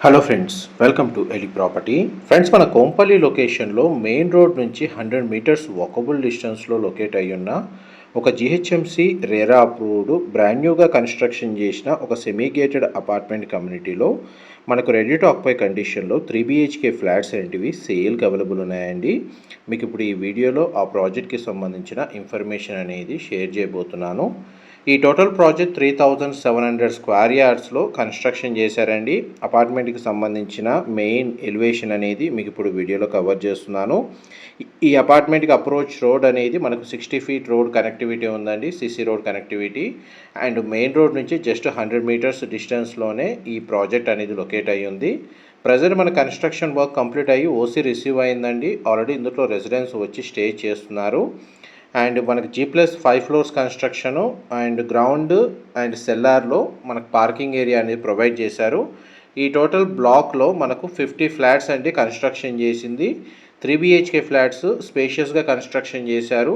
Hello friends welcome to Eli property friends మన కోంపల్లి లొకేషన్లో main road నుంచి హండ్రెడ్ మీటర్స్ వాకబుల్ డిస్టెన్స్లో లొకేట్ అయి ఉన్న ఒక జిహెచ్ఎంసి రేరా అప్రూవ్డ్ బ్రాండ్ న్యూగా కన్స్ట్రక్షన్ చేసిన ఒక సెమీ గేటెడ్ అపార్ట్మెంట్ కమ్యూనిటీలో మనకు రెడీ టు ఆక్పై కండిషన్లో త్రీ బిహెచ్కే ఫ్లాట్స్ అనేటివి సేల్కి అవైలబుల్ ఉన్నాయండి. మీకు ఇప్పుడు ఈ వీడియోలో ఆ ప్రాజెక్ట్కి సంబంధించిన ఇన్ఫర్మేషన్ అనేది షేర్ చేయబోతున్నాను. ఈ total project three thousand seven hundred square యార్డ్స్లో construction చేశారండి. అపార్ట్మెంట్కి సంబంధించిన మెయిన్ ఎలివేషన్ అనేది మీకు ఇప్పుడు వీడియోలో కవర్ చేస్తున్నాను. ఈ- అపార్ట్మెంట్కి అప్రోచ్ రోడ్ అనేది మనకు సిక్స్టీ ఫీట్ రోడ్ కనెక్టివిటీ ఉందండి CC road connectivity. And main road నుంచి జస్ట్ హండ్రెడ్ మీటర్స్ డిస్టెన్స్లోనే ఈ ప్రాజెక్ట్ అనేది లొకేట్ అయ్యి ఉంది ప్రజెంట్ మన కన్స్ట్రక్షన్ వర్క్ కంప్లీట్ అయ్యి ఓసీ రిసీవ్ అయిందండి. ఆల్రెడీ ఇందులో రెసిడెన్స్ వచ్చి స్టే చేస్తున్నారు. అండ్ మనకి G plus five floors construction and ground and సెల్లార్లో మనకు పార్కింగ్ ఏరియా అనేది ప్రొవైడ్ చేశారు. ఈ టోటల్ బ్లాక్లో మనకు ఫిఫ్టీ ఫ్లాట్స్ అంటే కన్స్ట్రక్షన్ చేసింది. త్రీ బిహెచ్కే ఫ్లాట్స్ స్పేషియస్గా కన్స్ట్రక్షన్ చేశారు.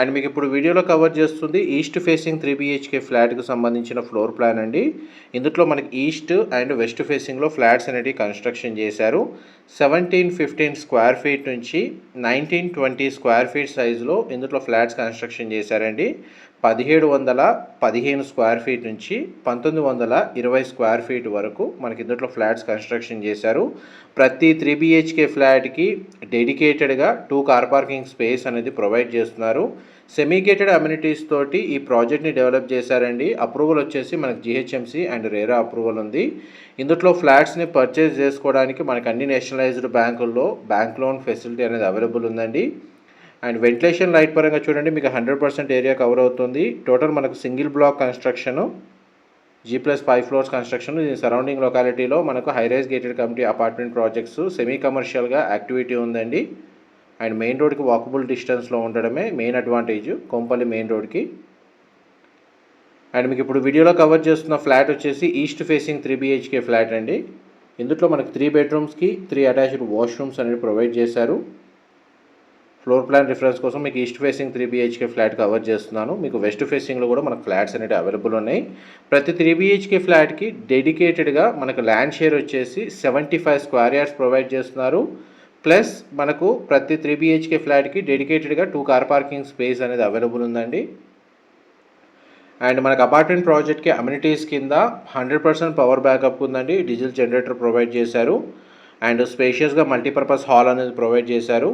అండ్ మీకు ఇప్పుడు వీడియోలో కవర్ చేస్తుంది ఈస్ట్ ఫేసింగ్ త్రీ బిహెచ్కే ఫ్లాట్కి సంబంధించిన ఫ్లోర్ ప్లాన్ అండి. ఇందులో మనకి ఈస్ట్ అండ్ వెస్ట్ ఫేసింగ్లో ఫ్లాట్స్ అనేవి కన్స్ట్రక్షన్ చేశారు. సెవెంటీన్ ఫిఫ్టీన్ స్క్వేర్ ఫీట్ నుంచి నైన్టీన్ ట్వంటీ స్క్వేర్ ఫీట్ సైజులో ఇందులో ఫ్లాట్స్ కన్స్ట్రక్షన్ చేశారండి. పదిహేడు వందల పదిహేను స్క్వేర్ ఫీట్ నుంచి పంతొమ్మిది వందల ఇరవై స్క్వేర్ ఫీట్ వరకు మనకి ఇందులో ఫ్లాట్స్ కన్స్ట్రక్షన్ చేశారు. ప్రతి త్రీ బిహెచ్కే ఫ్లాట్కి డెడికేటెడ్గా టూ కార్ పార్కింగ్ స్పేస్ అనేది ప్రొవైడ్ చేస్తున్నారు. సెమీగేటెడ్ అమ్యూనిటీస్ తోటి ఈ ప్రాజెక్ట్ని డెవలప్ చేశారండి. అప్రూవల్ వచ్చేసి మనకి జిహెచ్ఎంసి అండ్ రేరా అప్రూవల్ ఉంది. ఇందులో ఫ్లాట్స్ని పర్చేస్ చేసుకోవడానికి మనకు అన్ని నేషనలైజ్డ్ బ్యాంకుల్లో బ్యాంక్ లోన్ ఫెసిలిటీ అనేది అవైలబుల్ ఉందండి. అండ్ వెంటిలేషన్ లైట్ పరంగా చూడండి మీకు హండ్రెడ్ పర్సెంట్ ఏరియా కవర్ అవుతుంది. టోటల్ మనకు single block construction G plus five floors construction ఇది సరౌండింగ్ లొకాలిటీలో మనకు high rise gated community apartment projects semi కమర్షియల్గా యాక్టివిటీ ఉందండి. అండ్ మెయిన్ రోడ్కి వాకబుల్ డిస్టెన్స్లో ఉండడమే మెయిన్ అడ్వాంటేజ్ కొంపల్లి మెయిన్ రోడ్కి అండ్ మీకు ఇప్పుడు వీడియోలో కవర్ చేస్తున్న ఫ్లాట్ వచ్చేసి east facing three BHK flat అండి. ఇందులో మనకు త్రీ బెడ్రూమ్స్కి త్రీ అటాచ్డ్ వాష్రూమ్స్ అనేవి ప్రొవైడ్ చేశారు. ఫ్లోర్ ప్లాన్ రిఫరెన్స్ కోసం మీకు east facing three BHK flat cover చేస్తున్నాను. మీకు వెస్ట్ ఫేసింగ్లో కూడా మనకు ఫ్లాట్స్ అనేవి అవైలబుల్ ఉన్నాయి. ప్రతి త్రీ బిహెచ్కే ఫ్లాట్కి డెడికేటెడ్గా మనకు ల్యాండ్ షేర్ వచ్చేసి seventy five square yards provide చేస్తున్నారు. ప్లస్ మనకు ప్రతి త్రీ బిహెచ్కే ఫ్లాట్కి డెడికేటెడ్గా టూ కార్ పార్కింగ్ స్పేస్ అనేది అవైలబుల్ ఉందండి. అండ్ మనకు అపార్ట్మెంట్ ప్రాజెక్ట్కి అమ్యూనిటీస్ కింద హండ్రెడ్ పర్సెంట్ పవర్ బ్యాకప్ ఉందండి. డీజిల్ జనరేటర్ ప్రొవైడ్ చేశారు. అండ్ స్పేషియస్గా మల్టీపర్పస్ హాల్ అనేది ప్రొవైడ్ చేశారు.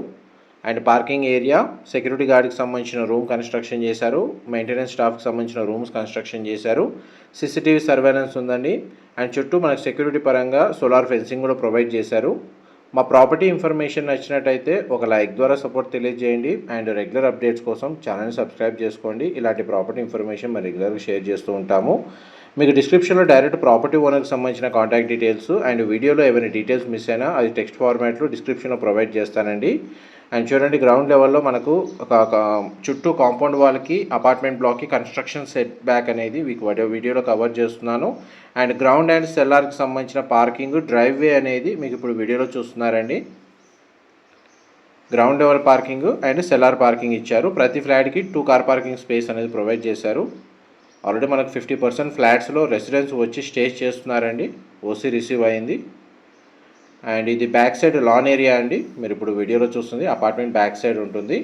అండ్ పార్కింగ్ ఏరియా సెక్యూరిటీ గార్డ్కి సంబంధించిన రూమ్ కన్స్ట్రక్షన్ చేశారు. మెయింటెనెన్స్ స్టాఫ్కి సంబంధించిన రూమ్స్ కన్స్ట్రక్షన్ చేశారు. సీసీటీవీ సర్వేలెన్స్ ఉందండి. అండ్ చుట్టూ మనకు సెక్యూరిటీ పరంగా సోలార్ ఫెన్సింగ్ కూడా ప్రొవైడ్ చేశారు. మా ప్రాపర్టీ ఇన్ఫర్మేషన్ నచ్చినట్టయితే ఒక లైక్ ద్వారా సపోర్ట్ తెలియజేయండి. అండ్ రెగ్యులర్ అప్డేట్స్ కోసం ఛానల్ని సబ్స్క్రైబ్ చేసుకోండి. ఇలాంటి ప్రాపర్టీ ఇన్ఫర్మేషన్ మేము రెగ్యులర్గా షేర్ చేస్తూ ఉంటాము. మీకు డిస్క్రిప్షన్లో డైరెక్ట్ ప్రాపర్టీ ఓనర్కి సంబంధించిన కాంటాక్ట్ డీటెయిల్స్ అండ్ వీడియోలో ఏమైనా డీటెయిల్స్ మిస్ అయినా అది టెక్స్ట్ ఫార్మాట్లో డిస్క్రిప్షన్లో ప్రొవైడ్ చేస్తానండి. అండ్ చూడండి గ్రౌండ్ లెవెల్లో మనకు ఒక చుట్టూ కాంపౌండ్ వాళ్ళకి అపార్ట్మెంట్ బ్లాక్కి కన్స్ట్రక్షన్ సెట్ బ్యాక్ అనేది మీకు వీడియోలో కవర్ చేస్తున్నాను. అండ్ గ్రౌండ్ అండ్ సెల్లార్కి సంబంధించిన పార్కింగ్ డ్రైవ్ వే అనేది మీకు ఇప్పుడు వీడియోలో చూస్తున్నారండి. Ground level parking and cellar parking ఇచ్చారు. ప్రతి ఫ్లాట్కి టూ కార్ పార్కింగ్ స్పేస్ అనేది ప్రొవైడ్ చేశారు. ఆల్రెడీ మనకు ఫిఫ్టీ పర్సెంట్ ఫ్లాట్స్లో రెసిడెన్స్ వచ్చి స్టే చేస్తున్నారండి. ఓసీ రిసీవ్ అయింది. అండ్ ఇది బ్యాక్ సైడ్ లాన్ ఏరియా అండి. మీరు ఇప్పుడు వీడియోలో చూస్తుంది. అపార్ట్మెంట్ బ్యాక్ సైడ్ ఉంటుంది.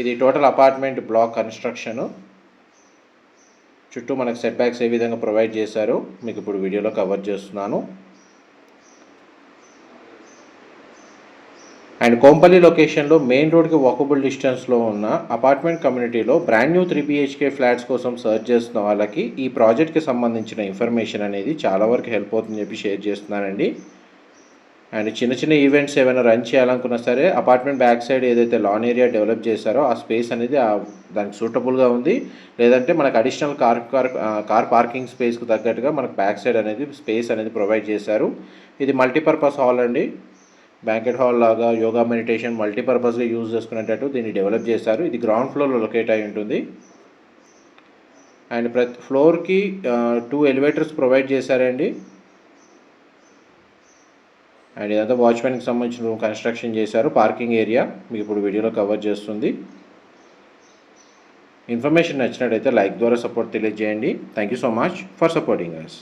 ఇది టోటల్ అపార్ట్మెంట్ బ్లాక్ కన్స్ట్రక్షను చుట్టూ మనకు సెట్ బ్యాక్స్ ఏ విధంగా ప్రొవైడ్ చేశారో. మీకు ఇప్పుడు వీడియోలో కవర్ చేస్తున్నాను. అండ్ కోంపల్లి లొకేషన్లో మెయిన్ రోడ్కి వాకబుల్ డిస్టెన్స్లో ఉన్న అపార్ట్మెంట్ కమ్యూనిటీలో brand new three BHK flats కోసం సర్చ్ చేస్తున్న వాళ్ళకి ఈ ప్రాజెక్ట్కి సంబంధించిన ఇన్ఫర్మేషన్ అనేది చాలా వరకు హెల్ప్ అవుతుందని చెప్పి షేర్ చేస్తున్నానండి. అండ్ చిన్న చిన్న ఈవెంట్స్ ఏమైనా రన్ చేయాలనుకున్నా సరే అపార్ట్మెంట్ బ్యాక్ సైడ్ ఏదైతే లాన్ ఏరియా డెవలప్ చేశారో ఆ స్పేస్ అనేది దానికి సూటబుల్గా ఉంది. లేదంటే మనకు additional car car car parking స్పేస్కి తగ్గట్టుగా మనకు బ్యాక్ సైడ్ అనేది స్పేస్ అనేది ప్రొవైడ్ చేశారు. ఇది మల్టీపర్పస్ హాల్ అండి. బ్యాంకెట్ హాల్ లాగా యోగా మెడిటేషన్ మల్టీపర్పస్గా యూజ్ చేసుకునేటట్టు దీన్ని డెవలప్ చేశారు. ఇది గ్రౌండ్ ఫ్లోర్లో లొకేట్ అయి ఉంటుంది. అండ్ ప్రతి ఫ్లోర్కి టూ ఎలివేటర్స్ ప్రొవైడ్ చేశారండి. అండ్ ఇదంతా వాచ్మెన్కి సంబంధించిన రూమ్ కన్స్ట్రక్షన్ చేశారు. పార్కింగ్ ఏరియా మీకు ఇప్పుడు వీడియోలో కవర్ చేస్తుంది. ఇన్ఫర్మేషన్ నచ్చినట్టయితే లైక్ ద్వారా సపోర్ట్ తెలియజేయండి. Thank you so much for supporting us